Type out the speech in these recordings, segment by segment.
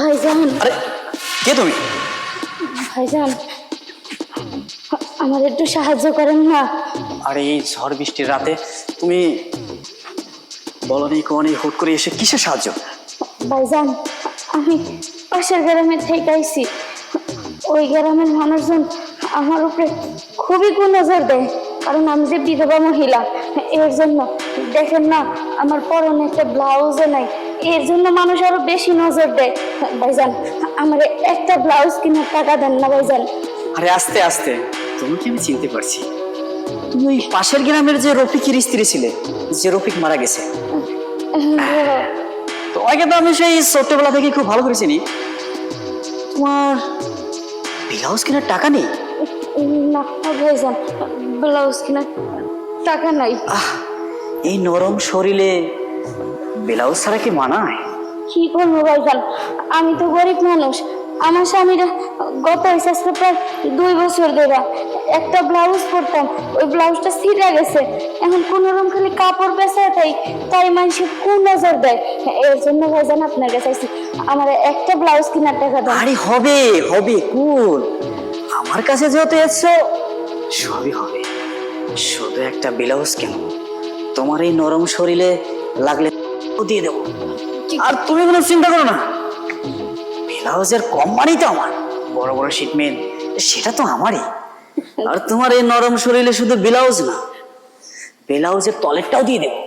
ভাইজান। আরে কে তুমি? ভাইজান আমার একটু সাহায্য করেন না। আরে এই ঝড় বৃষ্টির রাতে তুমি বলনি কোনি হুট করে এসে কিসের সাহায্য? ভাইজান আমি পাশের গ্রামে থেকে আইছি। ওই গ্রামের মানুষজন আমার উপরে খুবই কুনজর দেয়। কারণ আমি যে বিধবা মহিলা এর জন্য দেখেন না আমার পরনে একটা ব্লাউজও নাই। এর জন্য মানুষ আরও বেশি নজর দেয়। ভাইজান আমার একটা ব্লাউজ কিনার টাকা দেন না ভাইজান। আরে আস্তে আস্তে। তোমাকে আমি চিনতে পারছি? তুমি ওই পাশের গ্রামের যে রফিকের স্ত্রী ছিলে যে রফিক মারা গেছে। তোমাকে তো আমি সেই ছোট্টবেলা থেকে খুব ভালো করে চিনি। তোমার ব্লাউজ কেনার টাকা নেই? না ভাইজান ব্লাউজ কিনার টাকা নাই। এই নরম শরীরে ব্লাউজ ছাড়া কি মানায় কি করব ভাইজান আমি তো গরিব মানুষ। আমার স্বামীরা গত প্রায় দুই বছর ধরে একটা ব্লাউজ পরতাম। ওই ব্লাউজটা ছিঁড়ে গেছে। এখন খালি কাপড় বেচা তাই তাই মানুষ কোন নজর দেয়? এর জন্য ভাইজান আপনার কাছে। আমার একটা ব্লাউজ কেনার টাকা দেন। আরে হবে হবে কুল। আমার কাছে যেহেতু এসছো সবই হবে। শুধু একটা ব্লাউজ কেন? তোমার এই নরম শরীরে লাগলে ও দিয়ে দেবো। আর তুমি কোনো চিন্তা করো না। ব্লাউজের কোম্পানি তো আমার। বড় বড় শিপমেন্ট সেটা তো আমারই। আর তোমার এই নরম শরীরে শুধু ব্লাউজ না ব্লাউজের তলেরটাও দিয়ে দেবো।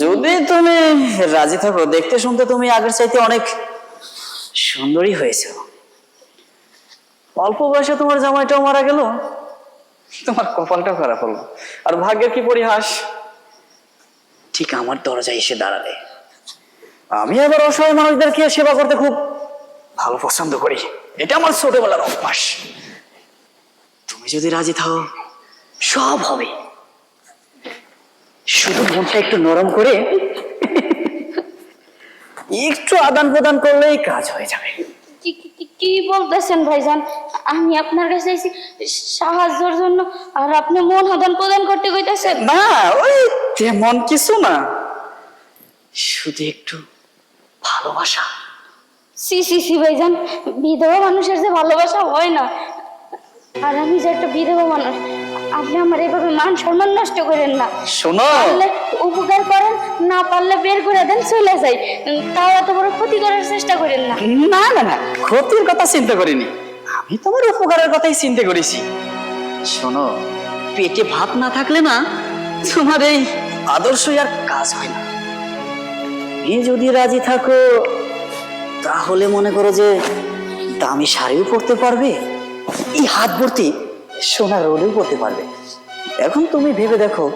যদি তুমি রাজি থাকো দেখতে শুনতে তুমি আগের চাইতে অনেক সুন্দরী হয়েছে। অল্প বয়সে তোমার জামাইটাও মারা গেল। তোমার কপালটাও খারাপ হলো। আর ভাগ্যের কি পরিহাস? ঠিক আমার দরজায় এসে দাঁড়ালে। আমি আবার অসহায় মানুষদেরকে সেবা করতে খুব ভালো পছন্দ করি। এটা আমার ছোটবেলার অভ্যাস। তুমি যদি রাজি থাও সব হবে। শুধু মনটা একটু নরম করে একটু আদান প্রদান করলেই কাজ হয়ে যাবে। কি- বলতেছেন ভাইজান? আমি আপনার কাছে সাহায্যের জন্য আর আপনি মন আদান প্রদান করতে কইতেছেন। না ওই তেমন কিছু না। শুধু একটু ভালোবাসা। সি সি সি ভাইজান বিধবা মানুষের যে ভালোবাসা হয় না। আর আমি যে একটা বিধবা মানুষ আপনি আমার এইভাবে মান সম্মান নষ্ট করেন না। শোনো। পারলে উপকার করেন না পারলে বের করে দেন চলে যাই। তাও এত বড় ক্ষতি করার চেষ্টা করেন না। না না না ক্ষতির কথা চিন্তা করিনি। আমি তোমার উপকারের কথাই চিন্তা করেছি। শোনো পেটে ভাত না থাকলে না তোমার এই আদর্শই আর কাজ হয় না। তুমি যদি রাজি থাকো, তাহলে মনে করো যে দামি শাড়িও পরতে পারবে, এই হাত ভর্তি সোনার রোলেও পরতে পারবে। এখন তুমি ভেবে দেখো,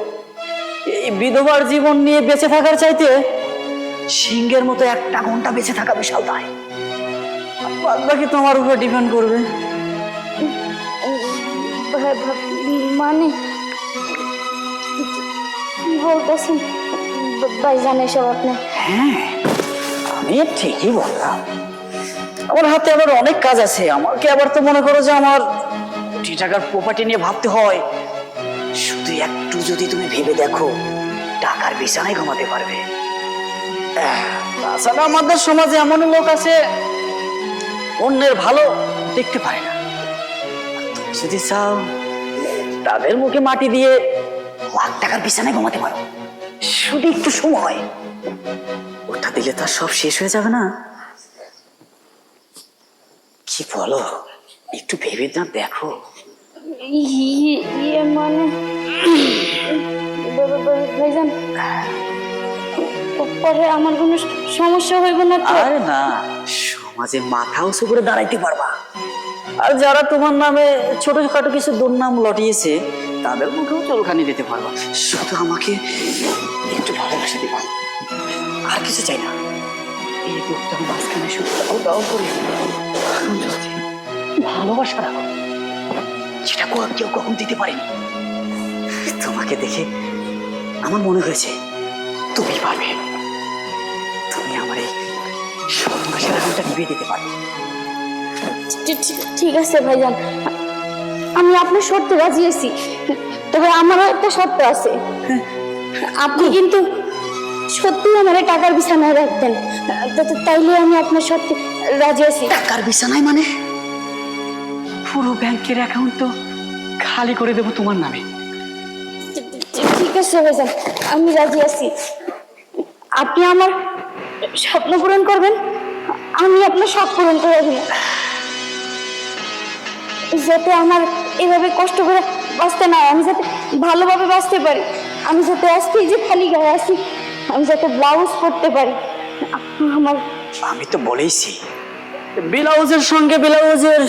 এই বিধবার জীবন নিয়ে বেঁচে থাকার চাইতে সিংহের মতো একটা ঘণ্টা বেঁচে থাকা বিশাল দায়। বাকি তোমার উপর ডিপেন্ড করবে। মানে বলতেছেন ভাইজান এসব আপনি? হ্যাঁ আমি ঠিকই বললাম। আমার হাতে আবার অনেক কাজ আছে। আমাকে আবার তো মনে করো যে আমার কোটি টাকার প্রপার্টি নিয়ে ভাবতে হয়। শুধু একটু যদি তুমি ভেবে দেখো, টাকার বিছানায় ঘুমাতে পারবে। তাছাড়া আমাদের সমাজে এমন লোক আছে, অন্যের ভালো দেখতে পারে না। তুমি যদি চাও, তাদের মুখে মাটি দিয়ে লাখ টাকার বিছানায় ঘুমাতে পারো। শুধু একটু সময়। ওটা দিলে তো সব শেষ হয়ে যাবে না। কি বলো? একটু ভেবে না দেখো। ইয়ে মানে? ব- ভাইজান পরে আমার কোনো সমস্যা হইব না তো? আরে না সমাজে মাথা উঁচু করে দাঁড়াইতে পারবা। আর যারা তোমার নামে ছোটখাটো কিছু দুর্নাম লটিয়েছে তাদের মুখেও চলখানি দিতে পারবা। শুধু আমাকে একটু ভালোবাসা দিবা। আর কিছু চাই না। এই বুকটার মাঝখানে শুধু দাও করে। ভালোবাসা রাখো কো- কেউ কখন দিতে পারেনি। তোমাকে দেখে আমার মনে হয়েছে, তুমি পারবে। তুমি আমার এই সর্বনাশের আগুনটা নিভিয়ে দিতে পারবে। ঠিক আছে ভাইজান। আমি আপনার শর্তে রাজি আছি। তবে আমারও একটা শর্ত আছে। আপনি কিন্তু সত্যি আমার টাকার বিছানায় রাখতেন। তাইলে আমি আপনার সত্যি রাজি আছি। টাকার বিছানায় মানে? পুরো ব্যাংকের অ্যাকাউন্ট তো খালি করে দেবো তোমার নামে। ঠিক আছে ভাইজান আমি রাজি আছি। আপনি আমার স্বপ্ন পূরণ করবেন? আমি আপনার স্বপ্ন পূরণ করে দেব। যাতে আমার এভাবে কষ্ট করে বাঁচতে না হয়, আমি যাতে ভালোভাবে বাঁচতে পারি। আমি যাতে এই যে খালি গায়ে আছি আমি যাতে ব্লাউজ পরতে পারি। আমার আমি তো বলেইছি। ব্লাউজের সঙ্গে ব্লাউজের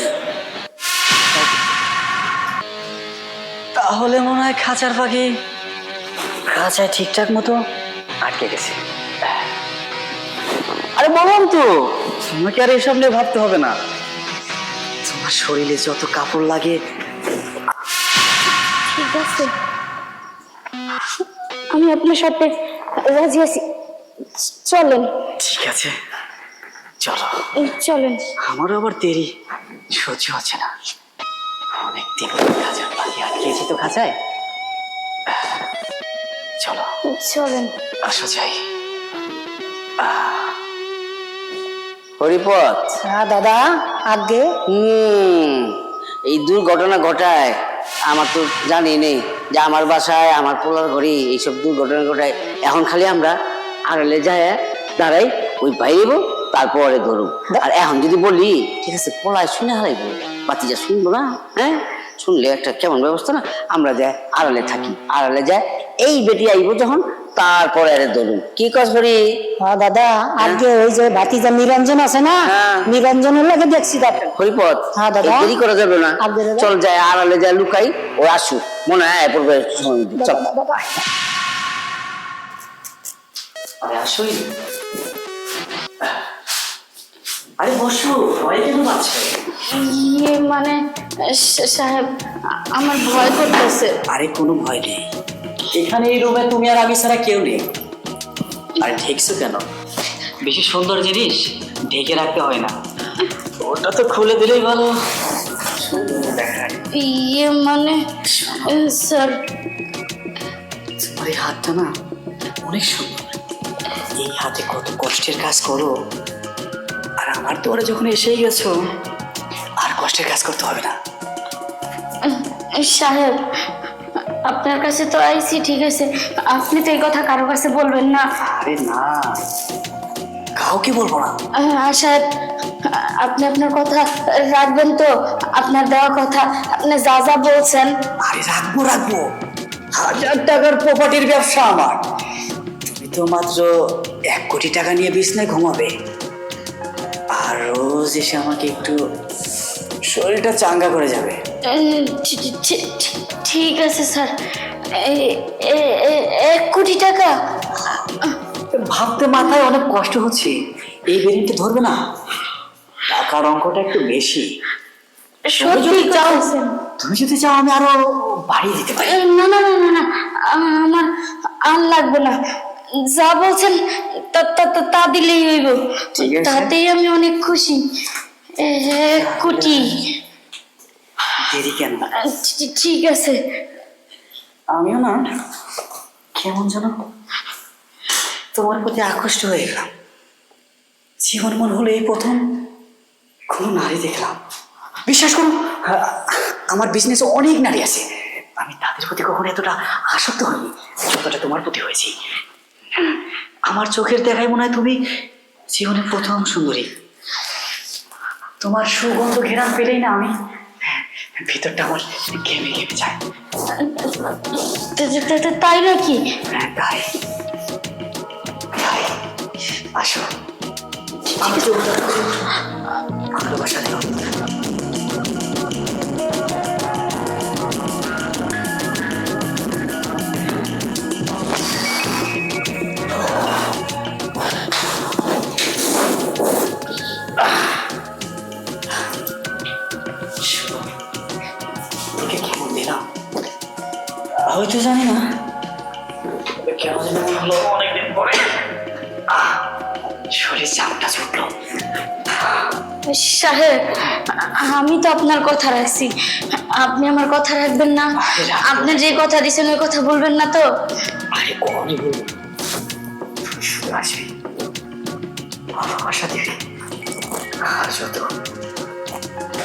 তাহলে মনে হয় খাঁচার পাখি খাঁচায় ঠিকঠাক মতো আটকে গেছে। আরে বললাম তো তোমাকে আর এসব নিয়ে ভাবতে হবে না। তোমার শরীরে যত কাপড় লাগে। ঠিক আছে। আমি আপনার সাথে রাজি আছি। চলেন। ঠিক আছে। চলো। চলেন। আমারও আবার দেরি। সহ্য হচ্ছে না। অনেক দিন খাঁচার পাখি আটকেছি তো খাঁচায়। চলো। চলেন। আসো যাই। হরিপথ হ্যাঁ দাদা আগে হুম এই দুর্ঘটনা ঘটায়। আমার তো জানি নেই যে আমার বাসায় আমার পোলার ঘরে এইসব দুর্ঘটনা ঘটায়। এখন খালি আমরা আড়ালে যায় দাঁড়াই ওই বাইরেব তারপরে ধরুম আর এখন যদি বলি ঠিক আছে পোলায় শুনে হারাইবো বাতিজা শুনব না হ্যাঁ? শুনলে একটা কেমন ব্যবস্থা না? আমরা যাই আড়ালে থাকি আড়ালে যায় এই বেটি আইব যখন তারপরে আরে ধরুম কি কাজ করি হ্যাঁ দাদা আগে ওই যে ভাতিজা নিরঞ্জন আছে না হ্যাঁ। নিরঞ্জনের লাগে দেখছি হরিপথ হ্যাঁ, দাদা। দেরি করা যাবে না। চল যাই আড়ালে যাই লুকাই ও আসুক। মনে হয় পড়বে চল। আরে আসোই। আরে বসো ভয় কেন পাচ্ছে? ইয়ে মানে সাহেব আমার ভয় করতেছে। আরে কোনো ভয় নেই। এখানে এই রুমে তুমি আর আমি ছাড়া কেউ নেই। আর ঠেকছো কেন? বেশি সুন্দর জিনিস ঢেকে রাখতে হয় না। ওটা তো খুলে দিলেই ভালো। ইয়ে মানে স্যার। তোমার এই হাতটা না অনেক সুন্দর। এই হাতে কত কষ্টের কাজ করো। আর আমার তোরা যখন এসেই গেছো আর কষ্টের কাজ করতে হবে না। সাহেব আপনার কাছে তো আইছি ঠিক আছে। আপনি তো এই কথা কারও কাছে বলবেন না। আরে না কাউকে বলব না। আর সাহেব আপনি আপনার কথা রাখবেন তো আপনার দেওয়া কথা আপনি যা যা বলছেন। আরে রাখব রাখব। হাজার টাকার প্রপার্টির ব্যবসা আমার। তুমি তো মাত্র এক কোটি টাকা নিয়ে বিছনায় ঘুমাবে। আর রোজ এসে আমাকে একটু শরীরটা চাঙ্গা করে যাবে। এ, ঠি- ঠি- ঠি- ঠিক আছে স্যার। এক কোটি টাকা। ভাবতে মাথায় অনেক কষ্ট হচ্ছে। এই বেরিংটা ধরবে না। টাকার অঙ্কটা একটু বেশি। সত্যি চাও তুমি যদি চাও আমি আরও বাড়িয়ে দিতে পারি। না না না না আমার আর লাগবে না। যা বলছেন তা দিলেই হইব। তাতেই আমি অনেক খুশি। এক কোটি। দেরি কেন? ঠিক আছে। আমিও না কেমন যেন তোমার প্রতি আকৃষ্ট হয়ে গেলাম। জীবন মন হলো এই প্রথম কোনো নারী দেখলাম। বিশ্বাস করুন আমার বিজনেসে অনেক নারী আছে। আমি তাদের প্রতি কখনো এতটা আসক্ত হইনি যতটা তোমার প্রতি হয়েছি। আমার চোখের দেখায় মনে হয় তুমি জীবনের প্রথম সুন্দরী। তোমার সুগন্ধ ঘেরান পেলেই না আমি ভিতরটা আমার ঘেমে ঘেমে যায়। তাই নাকি? হ্যাঁ, তাই। আসো। ভালোবাসা দিও। হয়তো জানি না। কেন যেন অনেকদিন পরে শরীর চাপটা ছুটলো সাহেব আমি তো আপনার কথা রাখছি। আপনি আমার কথা রাখবেন না। আপনি যে কথা দিয়েছেন ওই কথা বলবেন না তো। আরে কখনই বলব আসবি। আশা দিবি। আর যত।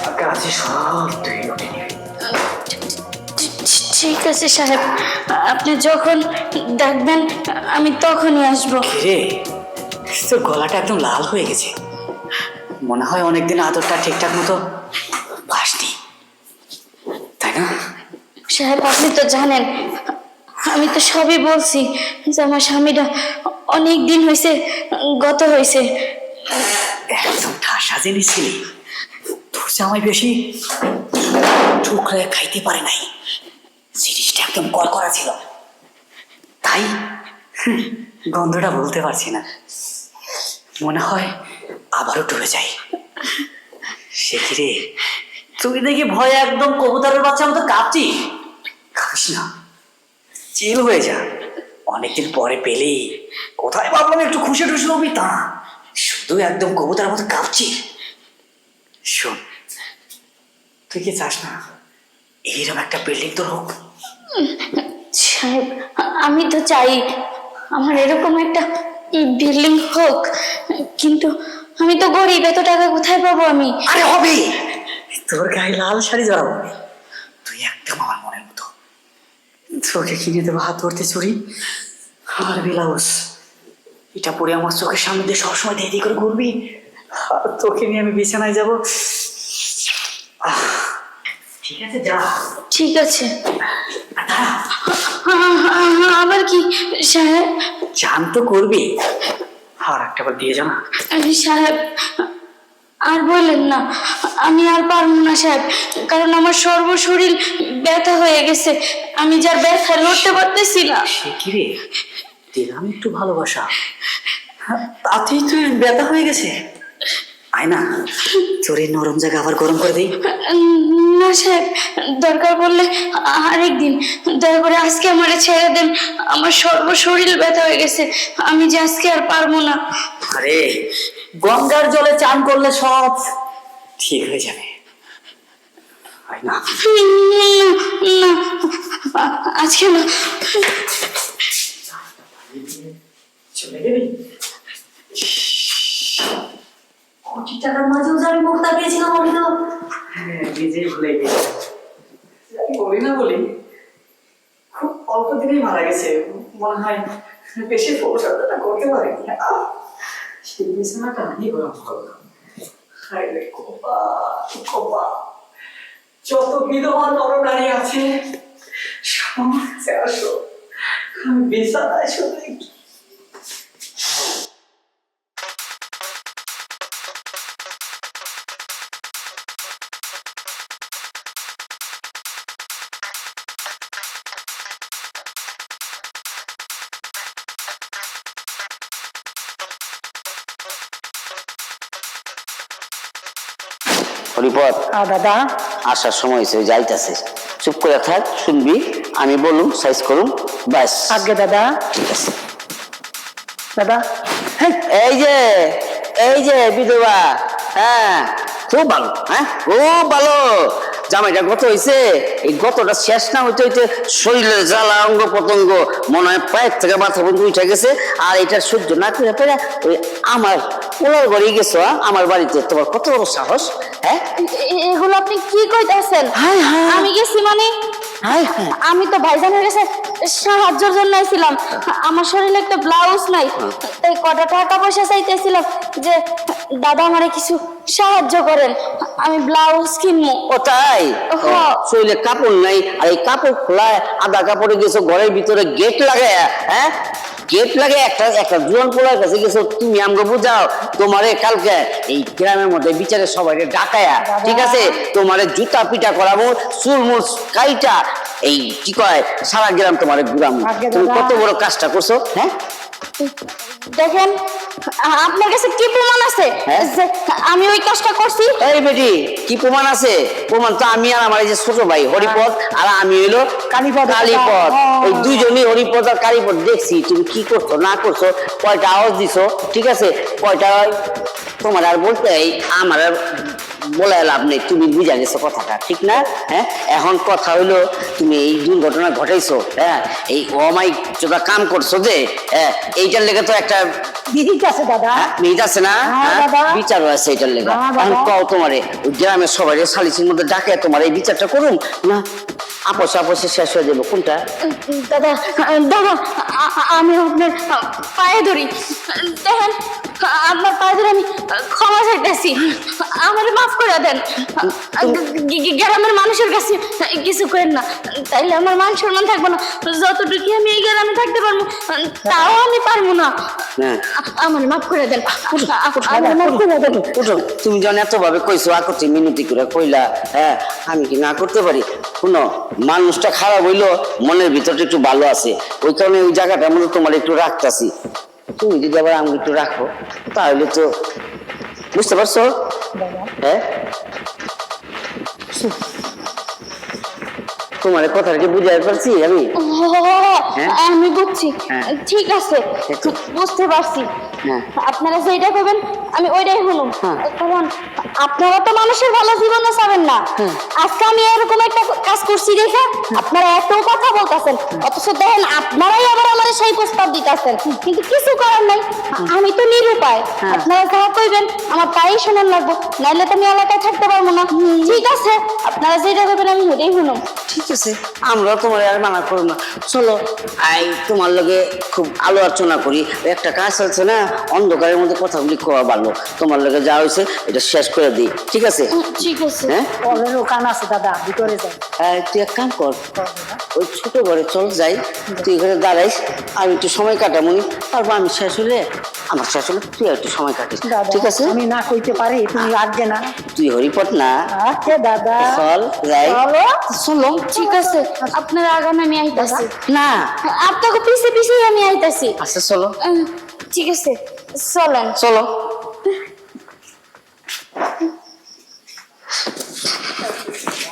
টাকা সব তুই লুটে নিবি। ঠি- ঠিক আছে সাহেব আপনি যখন ডাকবেন আমি তখনই আসব। রে তোর গলাটা একদম লাল হয়ে গেছে। মনে হয় অনেকদিন আদরটা ঠিকঠাক মতো পাসনি তাই না? সাহেব আপনি তো জানেন আমি তো সবই বলছি যে আমার স্বামীটা অনেক দিন হয়েছে গত হয়েছে একদম ঠাসা জিনিস ছিলি। তোর জামাই বেশি ঠুকরে খাইতে পারে নাই। একদম কড়কড়া ছিল। তাই গন্ধটা বলতে পারছি না। মনে হয় আবারও ডুবে যাই। সে কি রে? তুই দেখি ভয়ে একদম কবুতরের বাচ্চা মতো কাঁপছিস খাস না। চিল হয়ে যা। অনেকদিন পরে পেলেই কোথায় ভাবলাম একটু খুশি টুসি হবি তা। শুধু একদম কবুতরের মতো কাঁপছিস শোন, তুই কি চাস না? এইরকম একটা বিল্ডিং তোর হোক। সাহেব, আমি তো চাই আমার এরকম একটা বিল্ডিং হোক, কিন্তু আমি তো গরিব, এত টাকা কোথায় পাবো আমি? আরে হবে, তোর গায়ে লাল শাড়ি জড়াবো তুই একদম আমার মনের মতো। তোকে কিনে দেবো হাত ধরতে, চুরি? আর ব্লাউজ, এটা পরে আমার চোখের সামনে দিয়ে সবসময় দেরি করে ঘুরবি? তোকে নিয়ে আমি বিছানায় যাব? ঠিক আছে, যা। ঠিক আছে। আবার কি সাহেব? চান তো করবি। আর একটা বার দিয়ে জানা আরে সাহেব আর বললেন না আমি আর পারব না সাহেব কারণ আমার সর্বশরীর ব্যথা হয়ে গেছে আমি যার ব্যথা লড়তে পারতেছি না। সে কি রে? দিলাম একটু ভালোবাসা। তাতেই তুই ব্যথা হয়ে গেছে। আয় না। এই নরম জায়গা আবার গরম করে দিই। না সাহেব দরকার পড়লে আরেকদিন দয়া করে আজকে আমার ছেড়ে দেন। আমার সর্বশরীর ব্যথা হয়ে গেছে। আমি যে আজকে আর পারব না। আরে গঙ্গার জলে চান করলে সব ঠিক হয়ে যাবে। আয় না না আজকে না। চলে গেলি কোটি টাকার মাঝেও যে আমি মুখ তাকিয়েছিলাম আমি তো হ্যাঁ নিজেই ভুলে গেছি। না বলি খুব অল্প দিনেই মারা গেছে। মনে হয় বেশি পরিচর্যাটা করতে আহ, সেই বিছানাটা আমি গরম করলাম। হায় রে কোপা কোপা। যত বিধবা নরনারী আছে সমাজে আসো। বিছানায় শুধু হরিপদ দাদা। আসার সময় হয়েছে যাইতাছে। চুপ করে থাক শুনবি আমি বলুম সাইজ করুম ব্যাস। আগে দাদা। ঠিক আছে। দাদা। এই যে এই যে বিধবা হ্যাঁ খুব ভালো হ্যাঁ খুব ভালো। জামাইটা গত হয়েছে এই গতটা শেষ না হইতে হইতে শরীরের জ্বালা অঙ্গ প্রত্যঙ্গ মনে হয় পায়ের থেকে মাথা পর্যন্ত উঠে গেছে আর এটা সহ্য না করে পেরে ওই আমার পোলার ঘরে গেছো হ্যাঁ? আমার বাড়িতে তোমার কত বড় সাহস? হ্যাঁ? এগুলো আপনি কি কইতাছেন। আমি গেছি মানে আমি তো ভাইজানের কাছে সাহায্যের জন্য আইছিলাম। আমার শরীরে একটা ব্লাউজ নাই। তাই কটা টাকা পয়সা চাইতেছিলাম যে দাদা আমারে কিছু সাহায্য করেন। আমি ব্লাউজ কিনবো। ও তাই। শরীরে কাপড় নাই। আর এই কাপড় খোলায় আধা কাপড়ে গেছো ঘরের ভিতরে গেট লাগে হ্যাঁ? গেট লাগে একটা একটা পোলার কাছে গেছো তুমি আমাকে বুঝাও তোমারে কালকে এই গ্রামের মধ্যে বিচারে সবাই ডাকায়া ঠিক আছে? তোমারে জুতা পিটা করাবো চুরমুর কাইটা এই কি কয় সারা গ্রাম তোমারে ঘুরামো। তুমি কত বড় কাজটা করছ হ্যাঁ? দেখেন আপনার কাছে কি আছে? যে আমি ওই কাজটা করছি এই বেটি কি প্রমাণ আছে প্রমাণ তো আমি আর আমার এই যে ছোট ভাই হরিপদ আর আমি হইল কালীপদ। কালীপদ। ওই দুইজনই হরিপদ আর কালীপদ দেখছি তুমি কি করছ না করছ কয়টা আওয়াজ দিছো ঠিক আছে কয়টা তোমার আর বলতে আমার আর বলে লাভ নেই তুমি বুঝা গেছো কথাটা ঠিক না? হ্যাঁ? এখন কথা হইল তুমি এই দুর্ঘটনা ঘটাইছো হ্যাঁ? এই অমাই যেটা কাম করছ যে হ্যাঁ? এইটার লেগে তো একটা বিহিত আছে দাদা। মেয়ে আছে না? হ্যাঁ, হ্যাঁ? বাবা। বিচারও আছে এটার লেগে। হ্যাঁ, এখন কও তোমারে গ্রামের সবাই সালিসির মধ্যে ডাকে তোমার এই বিচারটা করুন না? আপোষে শেষ হয়ে যাবে কোনটা? দাদা দাদা আমি আপনার পায়ে ধরি। দেখেন আপনার পায়ে ধরে আমি ক্ষমা চাইতেছি। আমার মাফ করে দেন। গ্রামের মানুষের কাছে কিছু করেন না। তাইলে আমার মান সম্মান থাকব না। যতটুকু আমি এই গ্রামে থাকতে পারব তাও আমি পারব না। হ্যাঁ। আমার মাফ করে দেন। আমার তুমি যখন এত ভাবে কইছো আকতি মিনতি করে কইলা হ্যাঁ আমি কি না করতে পারি? শুনো মানুষটা খারাপ হইল মনের ভিতরটা একটু ভালো আছে। ওই কারণে ওই জায়গাটা মধ্যে তোমার একটু রাখতাছি। তুমি যদি আবার আঙুল একটু রাখো তাহলে তো বুঝতে পারছ? হ্যাঁ? তোমার কথাটা কি বুঝাই পারছি আমি? হ্যাঁ? আমি বুঝছি। হ্যাঁ। ঠিক আছে। বুঝতে পারছি। হ্যাঁ। আপনারা যেটা করবেন আমি ওইটাই হ্যাঁ। কারণ আপনারা তো মানুষের ভালো জীবনে চাবেন না। আজকে আমি এরকম একটা কাজ করছি দেখে আপনারা এত কথা বলতেছেন। অথচ দেখেন আপনারাই আবার আমার সেই প্রস্তাব দিতেছেন। কিন্তু কিছু করার নাই। আমি তো নিরুপায় আপনারা যা কইবেন আমার তাই শোনার লাগবে। নাইলে তো আমি এলাকায় থাকতে পারব না। ঠিক আছে। আপনারা যেটা করবেন আমি ওইটাই শুনুন। ঠিক আছে। আমরা তোমার আর মানা করব না। চলো আই তোমার লগে খুব আলো আলোচনা করি। একটা কাজ আছে না অন্ধকারের মধ্যে কথাগুলি কোয়া ভালো। তোমার লগে যা হয়েছে এটা শেষ করে দিই। ঠিক আছে? ঠিক আছে। হ্যাঁ? কলেরও কান আছে দাদা ভিতরে যাই। আহ, তুই এক কাম কর। ওই ছোট ঘরে চল যাই। তুই এখানে দাঁড়াইস আমি একটু সময় কাটামনি। তারপর আমি শেষ হলে আমার শেষ হলে তুই একটু সময় কাটিস। ঠিক আছে? আমি না কইতে পারি তুমি আসবে না। তুই হরিপট না। আচ্ছা দাদা। চল যাই। চলো চলো। ঠিক আছে। আপনার আগামী আমি আইতাছি। না। আপনাকে পিছে পিছে আমি আইতাছি। আচ্ছা চলো। ঠিক আছে চলেন। চলো।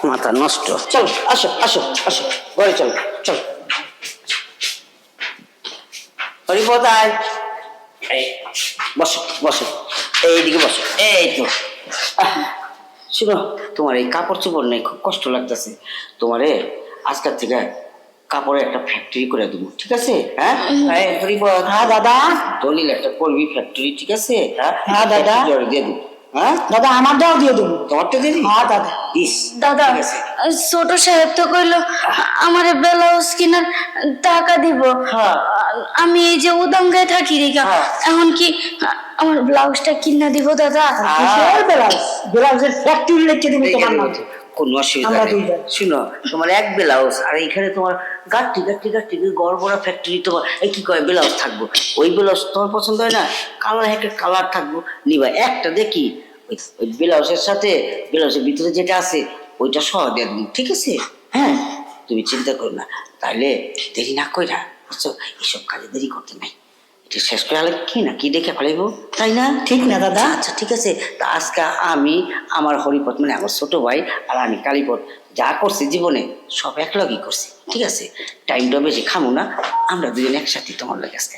মাথা নষ্ট। চলো আসো আসো আসো। ঘরে চলো চলো। হরিপদ আয় বসো বসো। এইদিকে বসো। এই তো। শুনো তোমার এই কাপড় চোপড় নেই খুব কষ্ট লাগতেছে। তোমারে আজকাল থেকে কাপড়ের একটা ফ্যাক্টরি করে দেবো ঠিক আছে? হ্যাঁ? হ্যাঁ দাদা? দলিল একটা করবি ফ্যাক্টরি ঠিক আছে? হ্যাঁ? হ্যাঁ, দাদা। দিয়ে দেবো। হ্যাঁ? দাদা আমারটাও দিয়ে দেবো। তোমারটা দিয়ে দিবি হ্যাঁ দাদা। ইস দাদা ছোট সাহেব তো কইলো আমার ব্লাউজ কিনার টাকা দিব। হ্যাঁ। আমি এই যে উদঙ্গায় থাকি রেখা এমন এখন কি আমার ব্লাউজটা কিনা দিব দাদা? কিসের ব্লাউজ? ব্লাউজের ফ্যাক্টরি লিখে দিবি তোমার নাম। কোনো অসুবিধা নেই। শুনো তোমার এক ব্লাউজ আর এখানে তোমার গাঠি গাঠি গাঠি গড় বড় ফ্যাক্টরি তোমার এই কি কয় ব্লাউজ থাকব। ওই ব্লাউজ তোমার পছন্দ হয় না? কালার একটা কালার থাকব। নিবা একটা দেখি ওই ব্লাউজের সাথে ব্লাউজের ভিতরে যেটা আছে ওইটা সহ দিয়ে দিবি ঠিক আছে? হ্যাঁ? তুমি চিন্তা করো না তাহলে দেরি না কইরা বুঝছ? এসব কাজে দেরি করতে নাই। শেষ করে হলে কি না কি দেখে ফেলাইব তাই না? ঠিক না দাদা? আচ্ছা ঠিক আছে। তা আজকে আমি আমার হরিপথ মানে আমার ছোট ভাই আর আমি কালীপথ যা করছি জীবনে সব একলগই করছি ঠিক আছে? টাইমটা বেশি খামো না আমরা দুজন একসাথে তোমার লাগে আজকে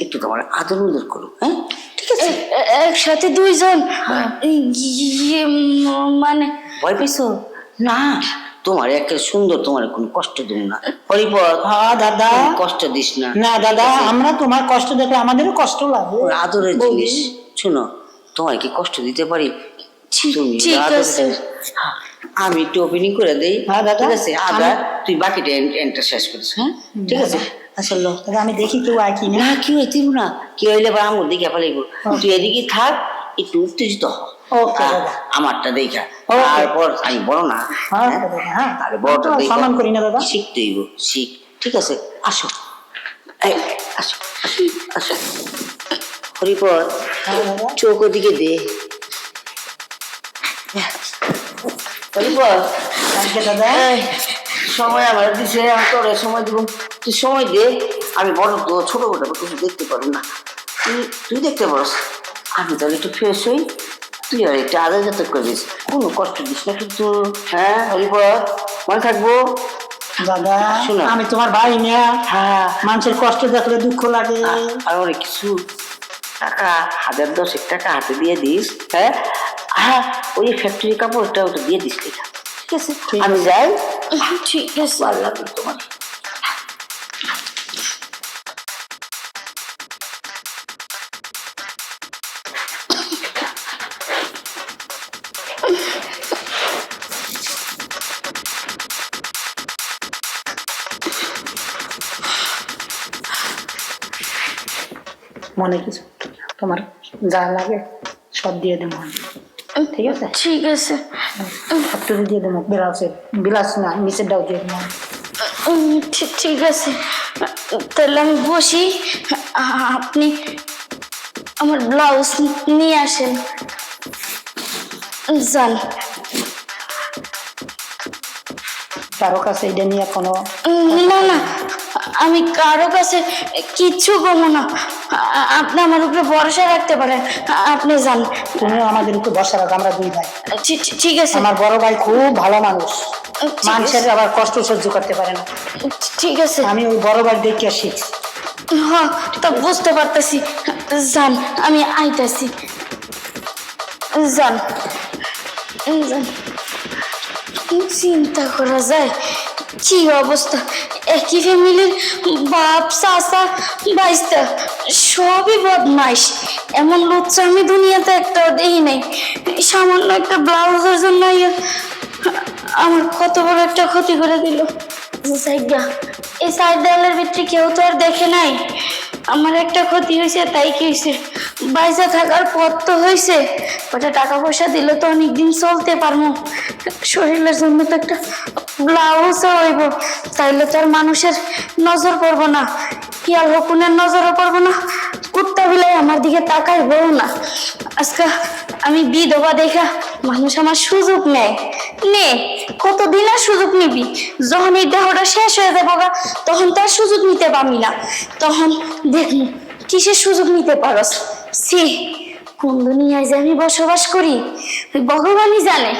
একটু তোমার আদর উদর করো হ্যাঁ? ঠিক আছে? একসাথে দুইজন? ইয়ে, মানে ভয় পেয়েছ না। তোমার একে সুন্দর তোমার কোনো কষ্ট দেবো না। হরিপথ হ্যাঁ দাদা। কষ্ট দিস না। না দাদা আমরা তোমার কষ্ট দেখলে আমাদেরও কষ্ট লাগে। আদরের জিনিস শুনো তোমার কি কষ্ট দিতে পারি? তুমি আমি একটু ওপেনিং করে দেই। ঠিক আছে আদা তুই বাকিটা এন্ডটা শেষ করিস হ্যাঁ? ঠিক আছে? লো দাদা আমি দেখি কেউ আয় কি না। না কি হইতে না। কি হইলে বা আমার দিকে ফেলাইব তুই এদিকে থাক একটু উত্তেজিত হ। আমারটা দেখা। তারপর আমি বড় না হ্যাঁ, হ্যাঁ? হ্যাঁ। বড়টা সম্মান করি না, দাদা। হইব শিখ। ঠিক আছে আসো। আসো আসো হরিপদ হ্যাঁ, চোখ ওদিকে দে। হরিপদ। দাদা। সময় আমার দিছে আমি তোর সময় দিব। তুই সময় দে আমি বড় তো ছোট মোটো কিছু দেখতে পারব না। তুই তুই দেখতে পারস। আমি তাহলে একটু ফ্রেশ হই। তুই আর একটু আদা যাতে করিস কোনো কষ্ট দিস না কিন্তু হ্যাঁ হরিপদ মনে থাকব? দাদা শোনো। আমি তোমার ভাই মেয়া হ্যাঁ। মানুষের কষ্ট দেখলে দুঃখ লাগে। আর অনেক কিছু। টাকা হাজার দশেক টাকা হাতে দিয়ে দিস হ্যাঁ? হ্যাঁ ওই ফ্যাক্টরি কাপড়টা ওটা দিয়ে দিস ঠিক আছে? আমি যাই। ঠিক আছে। ভালো লাগবে তোমার। মনে কিছু তোমার যা লাগে সব দিয়ে দেবো ঠিক আছে ঠিক আছে সব কিছু দিয়ে দেবো বিলাসে বিলাস না নিচেরটাও দিয়ে দেবো ঠিক আছে তাহলে আমি বসি আপনি আমার ব্লাউজ নিয়ে আসেন যান কারও কাছে এটা নিয়ে কোনো না না আমি কারও কাছে কিচ্ছু কমো না। আপনি আমার উপরে ভরসা রাখতে পারেন। আপনি যান। তুমিও আমাদের একটু বসা রাখো আমরা দুই ভাই। ঠিক আছে। আমার বড় ভাই খুব ভালো মানুষ। মানুষের আবার কষ্ট সহ্য করতে পারে না। ঠিক আছে। আমি ওই বড় ভাই দেখে শিখছি। হ্যাঁ তা বুঝতে পারতেছি। যান আমি আইতাছি। যান। চিন্তা করা যায় কি অবস্থা একই ফ্যামিলির বাপ চাচা বাইস্তা সবই বদমাইশ এমন লুচ্চা আমি দুনিয়াতে একটাও দেখি নাই সামান্য একটা ব্লাউজের জন্য আমার কত বড় একটা ক্ষতি করে দিল জায়গা এই সাইড দেওয়ালের ভিতরে কেউ তো আর দেখে নাই। আমার একটা ক্ষতি হয়েছে তাই কি হয়েছে বাইসা থাকার পর তো হয়েছে ওটা টাকা পয়সা দিলে তো অনেকদিন চলতে পারব শরীরের জন্য তো একটা ব্লাউজও হইব। তাইলে তো আর মানুষের নজর পড়ব না। কিয়াল হকুনের নজরও পড়ব না। কুত্তা বিলাই আমার দিকে তাকাইবও না। আজকে আমি বিধবা দেখা মানুষ আমার সুযোগ নেয়। নে, কতদিন আর সুযোগ নিবি? যখন এই দেহটা শেষ হয়ে যাব তখন তার সুযোগ নিতে পারবি না। তখন দেখুন কিসের সুযোগ নিতে পারস? সে কুন্দনী আজ যে আমি বসবাস করি ভগবানই জানে।